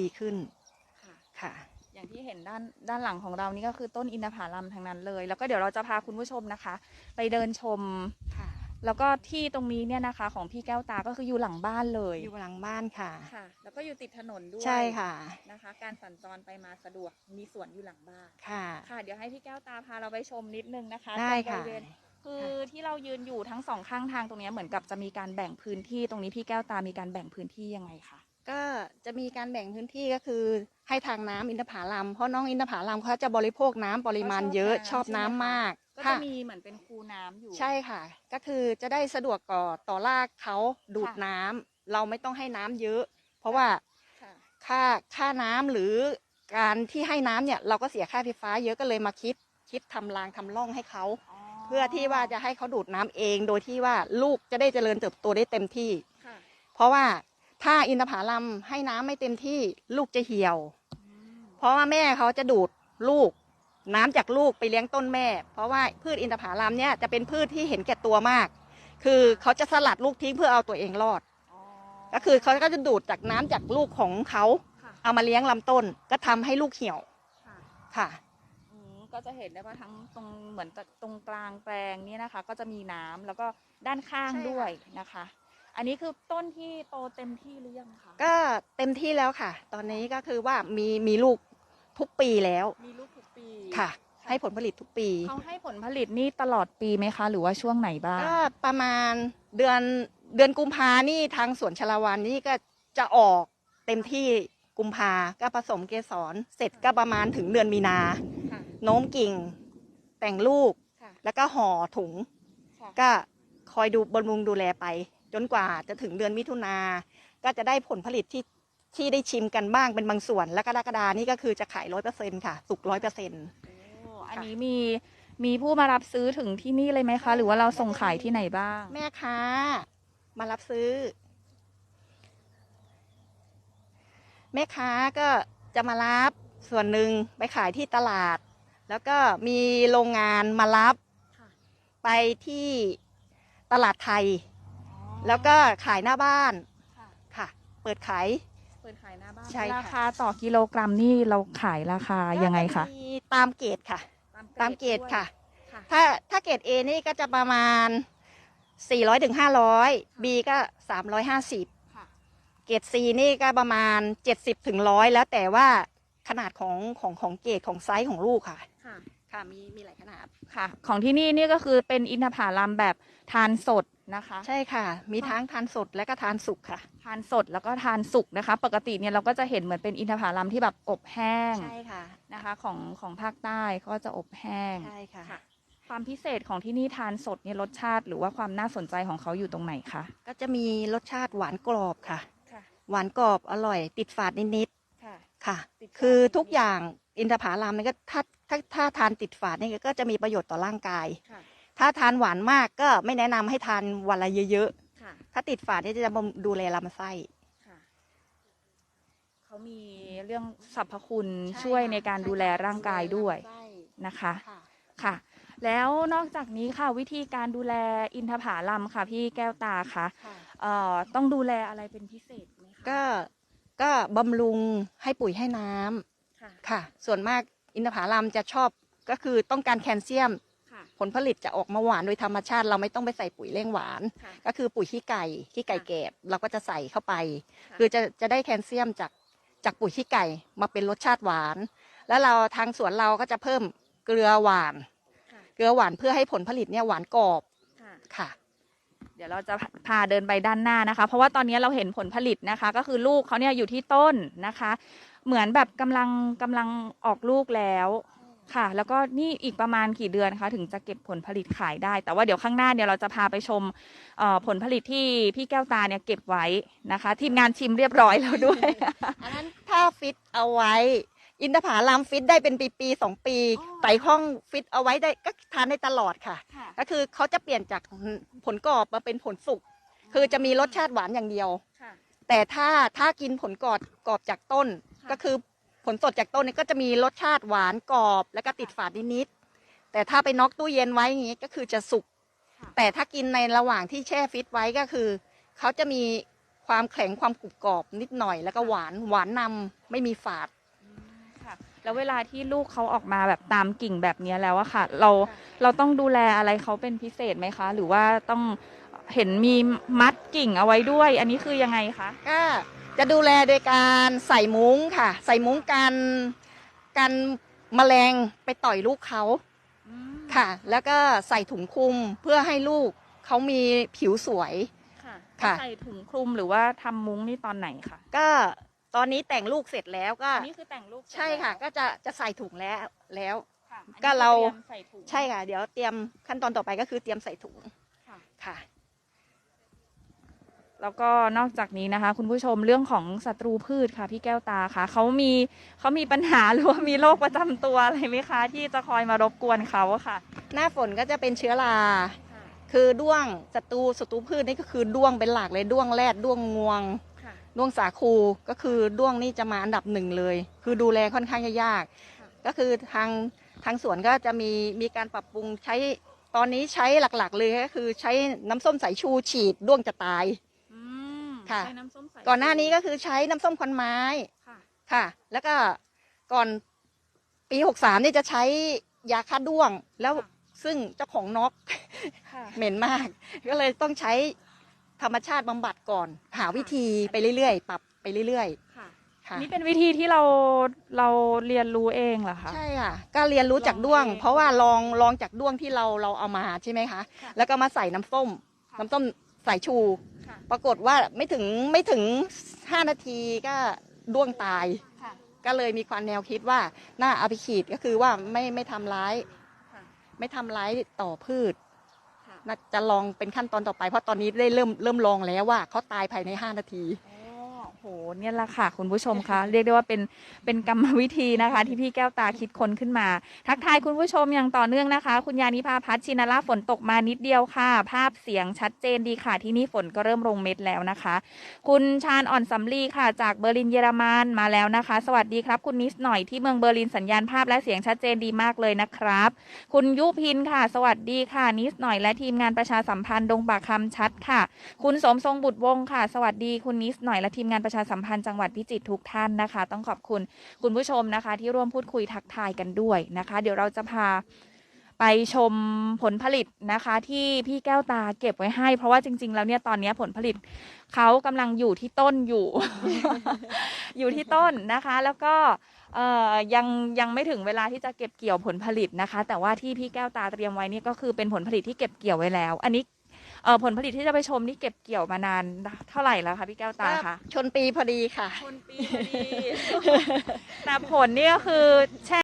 ดีขึ้นค่ะค่ะ อย่างที่เห็นด้านด้านหลังของเรานี่ก็คือต้นอินทผลัมทั้งนั้นเลย แล้วก็เดี๋ยวเราจะพาคุณผู้ชมนะคะ ไปเดินชมค่ะแล้วก็ที่ตรงนี้เนี่ยนะคะ ของพี่แก้วตาก็คืออยู่หลังบ้านเลย อยู่หลังบ้านค่ะค่ะ แล้วก็อยู่ติดถนนด้วยใช่ค่ะนะคะ การสัญจรไปมาสะดวกมีสวนอยู่หลังบ้านค่ะ ค่ะเดี๋ยวให้พี่แก้วตาพาเราไปชมนิดนึงนะคะได้ตรงบค่ะริเวณคือที่เรายืนอยู่ทั้งสองข้างทางตรงเนี้ยเหมือนกับจะมีการแบ่งพื้นที่ตรงนี้พี่แก้วตามีการแบ่งพื้นที่ยังไงคะ ก็จะมีการแบ่งพื้นที่ก็คือให้ทางน้ำอินทผลัมเพราะน้องอินทผลัมเขาจะบริโภคน้ำปริมาณเยอะชอบน้ำมากก็จะค่ะมีเหมือนเป็นคูน้ำอยู่ ใช่ค่ะ ก็คือจะได้สะดวกก่อต่อรากเขาดูดค่ะน้ำเราไม่ต้องให้น้ำเยอะ เพราะว่าค่ะค่าค่าน้ำหรือการที่ให้น้ำเนี่ยเราก็เสียค่าไฟฟ้าเยอะก็เลยมาคิดคิดทำรางทำร่องให้เขา เพื่อที่ว่าจะให้เขาดูดน้ำเอง โดยที่ว่าลูกจะได้เจริญเติบโตได้เต็มที่ค่ะเพราะว่า ถ้าอินทผลัมให้น้ำไม่เต็มที่ลูกจะเหี่ยว เพราะว่าแม่เขาจะดูดลูก น้ำจากลูกไปเลี้ยงต้นแม่ เพราะว่าพืชอินทผลัมเนี่ยจะเป็นพืชที่เห็นแก่ตัวมาก คือเขาจะสลัดลูกทิ้งเพื่อเอาตัวเองรอด ก็คือเขาก็จะดูดจากน้ำจากลูกของเขาค่ะเอามาเลี้ยงลำต้นก็ทำให้ลูกเหี่ยวค่ะค่ะอืมก็จะเห็นได้ว่าทั้งตรงเหมือนตรงกลางแปลงนี่นะคะ ก็จะมีน้ำแล้วก็ด้านข้างใช่ค่ะด้วยนะคะ อันนี้คือต้นที่โตเต็มที่หรือยังคะก็เต็มที่แล้วค่ะ ตอนนี้ก็คือว่ามีมีลูกทุกปีแล้วมีลูกทุกปีค่ะ ให้ผลผลิตทุกปีเขาให้ผลผลิตนี่ตลอดปีไหมคะ หรือว่าช่วงไหนบ้างก็ประมาณเดือนเดือนกุมภานี่ทางสวนชลาวันนี่ก็จะออกเต็มที่กุมภาก็ผสมเกสรเสร็จก็ประมาณถึงเดือนมีนาค่ะโน้มกิ่ง แต่งลูกค่ะแล้วก็ห่อถุงค่ะก็คอยดูบำรุงดูแลไป จนกว่าจะถึงเดือนมิถุนาก็จะได้ผลผลิตที่ที่ได้ชิมกันบ้างเป็นบางส่วน แล้วก็กรกฎานี่ก็คือจะขายร้อยเปอร์เซ็นค่ะ สุกร้อยเปอร์เซ็นต์โอ้อันนี้มีมีผู้มารับซื้อถึงที่นี่เลยไหมคะ หรือว่าเราส่งขายที่ไหนบ้าง แม่ค้ามารับซื้อ แม่ค้าก็จะมารับส่วนหนึ่งไปขายที่ตลาด แล้วก็มีโรงงานมารับค่ะไปที่ตลาดไทย แล้วก็ขายหน้าบ้านค่ะ ค่ะ เปิดขาย เปิดขายหน้าบ้านใช่ค่ะ ราคาต่อกิโลกรัมนี่เราขายราคายังไงคะก็จมีตามเกรดค่ะ ตามเกรดด้วยค่ะค่ะ ถ้าถ้าเกรด A นี่ก็จะประมาณ 400ถึง500 B ก็ 350 ค่ะ เกรด C นี่ก็ประมาณ 70ถึงร้อยแล้วแต่ว่าขนาดของของของเกรดของไซส์ของลูกค่ะ ค่ะ ค่ะมีมีหลายขนาดค่ะ ของที่นี่นี่ก็คือเป็นอินทผลัมแบบทานสดนะคะ ใช่ค่ะ มีทั้งทานสดและก็ทานสุกค่ะ ทานสดแล้วก็ทานสุกนะคะ ปกติเนี่ยเราก็จะเห็นเหมือนเป็นอินทผลัมที่แบบอบแห้งใช่ค่ะนะคะของของภาคใต้เขาก็จะอบแห้งใช่ค่ะค่ะความพิเศษของที่นี่ทานสดเนี่ยรสชาติหรือว่าความน่าสนใจของเขาอยู่ตรงไหนคะก็จะมีรสชาติหวานกรอบค่ะค่ะหวานกรอบอร่อย ติดฝาดนิดค่ะๆค่ะติดฝาดคือนิดๆทุกอย่าง อินทผลัมนี่ก็ถ้าถ้าถ้าทานติดฝาดนี่ก็จะมีประโยชน์ต่อร่างกายค่ะถ้าทานหวานมากก็ไม่แนะนำให้ทานวันละเยอะค่ะๆถ้าติดฝาดนี่จะบำดูแลลำไส้ค่ะเขามีเรื่องสรรพคุณใช่ช่วยค่ะในการดูแลร่างกายด้วยดูแลลำไส้นะคะค่ะค่ะ แล้วนอกจากนี้ค่ะวิธีการดูแลอินทผลัมค่ะ พี่แก้วตาคะค่ะเอ่อต้องดูแลอะไรเป็นพิเศษไหมคะก็ก็บำรุงให้ปุ๋ยให้น้ำ ค่ะ ค่ะ ส่วนมากอินทผลัมจะชอบก็คือต้องการแคลเซียม ค่ะ ผลผลิตจะออกมาหวานโดยธรรมชาติ เราไม่ต้องไปใส่ปุ๋ยเร่งหวาน ค่ะ ก็คือปุ๋ยขี้ไก่ขี้ไก่ค่ะแกบเราก็จะใส่เข้าไป ค่ะ คือจะจะได้แคลเซียมจากจากปุ๋ยขี้ไก่มาเป็นรสชาติหวาน แล้วเราทางสวนเราก็จะเพิ่มเกลือหวาน ค่ะ เกลือหวานเพื่อให้ผลผลิตเนี่ยหวานกรอบค่ะ ค่ะ เดี๋ยวเราจะพาเดินไปด้านหน้านะคะ เพราะว่าตอนนี้เราเห็นผลผลิตนะคะ ก็คือลูกเขาเนี่ยอยู่ที่ต้นนะคะ เหมือนแบบกำลังกำลังออกลูกแล้วค่ะ แล้วก็นี่อีกประมาณกี่เดือนคะถึงจะเก็บผลผลิตขายได้ แต่ว่าเดี๋ยวข้างหน้าเนี่ยเราจะพาไปชมเอ่อผลผลิตที่พี่แก้วตาเนี่ยเก็บไว้นะคะ ทีมงานชิมเรียบร้อยแล้วด้วยอันนั้นถ้าฟิตเอาไว้ อินทผลัมฟิตได้เป็นปีๆสองปีอ๋อใส่ห้องฟิตเอาไว้ได้ก็ทานได้ตลอดค่ะค่ะ ก็คือเขาจะเปลี่ยนจากผลกรอบมาเป็นผลสุกคือจะมีรสชาติหวานอย่างเดียวค่ะแต่ถ้าถ้ากินผลกรอบกรอบจากต้นค่ะ ก็คือผลสดจากต้นนี่ก็จะมีรสชาติหวานกรอบ แล้วก็ติดฝาดนิดๆแต่ถ้าไปน็อกตู้เย็นไว้อย่างนี้ก็คือจะสุกค่ะแต่ถ้ากินในระหว่างที่แช่ฟิตไว้ก็คือ เขาจะมีความแข็งความกรุบกรอบนิดหน่อย แล้วก็หวานหวานนำไม่มีฝาดค่ะ แล้วเวลาที่ลูกเขาออกมาแบบตามกิ่งแบบเนี้ยแล้วอะค่ะ เราเราต้องดูแลอะไรเขาเป็นพิเศษไหมคะ หรือว่าต้องเห็นมีมัดกิ่งเอาไว้ด้วย อันนี้คือยังไงคะก็ จะดูแลโดยการใส่มุ้งค่ะ ใส่มุ้งกันกันแมลงไปต่อยลูกเขาค่ะ แล้วก็ใส่ถุงคลุมเพื่อให้ลูกเขามีผิวสวย ค่ะค่ะ ใส่ถุงคลุมหรือว่าทำมุ้งนี่ตอนไหนคะก็ตอนนี้แต่งลูกเสร็จแล้วก็ อันนี้คือแต่งลูกเสร็จใช่ค่ะ แล้วก็จะจะใส่ถุงแล้วแล้ว ค่ะอันนี้ก็เรา ตยมใส่ถุง ใช่ค่ะ เดี๋ยวเตรียมขั้นตอนต่อไปก็คือเตรียมใส่ถุงค่ะ ค่ะ แล้วก็นอกจากนี้นะคะ คุณผู้ชมเรื่องของศัตรูพืชค่ะ พี่แก้วตาค่ะเขามีเขามีปัญหาหรือว่ามีโรคประจำตัวอะไรไหมคะ ที่จะคอยมารบกวนเขาอะค่ะ หน้าฝนก็จะเป็นเชื้อราคือด้วงศัตรูศัตรูพืชนี่ก็คือด้วงเป็นหลักเลยด้วงแรดด้วงงวงค่ะด้วงสาคูก็คือด้วงนี่จะมาอันดับหนึ่งเลย คือดูแลค่อนข้างจะยากค่ะก็คือทางทางสวนก็จะมีมีการปรับปรุงใช้ตอนนี้ใช้หลักๆ เลยก็คือใช้น้ำส้มสายชูฉีดด้วงจะตายอืม ค่ะ ใช้น้ำส้มสายก่อนหน้านี้ก็คือใช้น้ำส้มควันไม้ค่ะ ค่ะ แล้วก็ก่อนปีหกสามนี่จะใช้ยาฆ่าด้วง แล้วค่ะ ซึ่งเจ้าของนก ค่ะ เหม็นมาก ก็เลยต้องใช้ธรรมชาติบำบัดก่อน หาวิธีไปเรื่อยๆ ปรับไปเรื่อยค่ะ ๆ ค่ะ นี่เป็นวิธีที่เราเราเรียนรู้เองเหรอคะ ใช่ค่ะ ก็เรียนรู้จากด้วง ลองเองเพราะว่าลองลองจากด้วงที่เราเราเอามาใช่ไหมคะ ค่ะแล้วก็มาใส่น้ำส้ม ค่ะ น้ำส้มสายชูค่ะ ปรากฏว่าไม่ถึงไม่ถึงห้านาทีก็ด้วงตายค่ะก็เลยมีความแนวคิดว่าน่าเอาไปขีดก็คือว่าไม่ไม่ทำร้ายค่ะไม่ทำร้ายต่อพืชค่ะน่าจะลองเป็นขั้นตอนต่อไปเพราะตอนนี้ได้เริ่มเริ่มลองแล้วว่าเขาตายภายใน 5 นาทีโอ้โห เนี่ยแหละค่ะ คุณผู้ชมคะเรียกได้ว่าเป็นเป็นกรรมวิธีนะคะ ที่พี่แก้วตาคิดค้นขึ้นมา ทักทายคุณผู้ชมอย่างต่อเนื่องนะคะ คุณยานิพาพัฒชินาล่าฝนตกมานิดเดียวค่ะ ภาพเสียงชัดเจนดีค่ะ ที่นี่ฝนก็เริ่มลงเม็ดแล้วนะคะ คุณชาญอ่อนสำลีค่ะ จากเบอร์ลินเยอรมันมาแล้วนะคะ สวัสดีครับคุณนิสหน่อยที่เมืองเบอร์ลินสัญญาณภาพและเสียงชัดเจนดีมากเลยนะครับ คุณยุพินค่ะ สวัสดีค่ะ นิสหน่อยและทีมงานประชาสัมพันธ์ดงปากคำชัดค่ะ คุณสมทรงบุตรวงค่ะ สวัสดีคุณนิสหน่อยและทีมงานประชาสัมพันธ์จังหวัดพิจิตรทุกท่านนะคะ ต้องขอบคุณคุณผู้ชมนะคะ ที่ร่วมพูดคุยทักทายกันด้วยนะคะ เดี๋ยวเราจะพาไปชมผลผลิตนะคะที่พี่แก้วตาเก็บไว้ให้ เพราะว่าจริง ๆ แล้วเนี่ยตอนนี้ผลผลิตเขากำลังอยู่ที่ต้นอยู่ อยู่ที่ต้นนะคะ แล้วก็ยังยังไม่ถึงเวลาที่จะเก็บเกี่ยวผลผลิตนะคะ แต่ว่าที่พี่แก้วตาเตรียมไว้นี่ก็คือเป็นผลผลิตที่เก็บเกี่ยวไว้แล้ว อันนี้ เอ่อผลผลิตที่จะไปชมนี่เก็บเกี่ยวมานานเท่าไหร่แล้วคะพี่แก้วตาคะชนปีพอดีค่ะชนปีพอดี แต่ผลนี่ก็คือแช่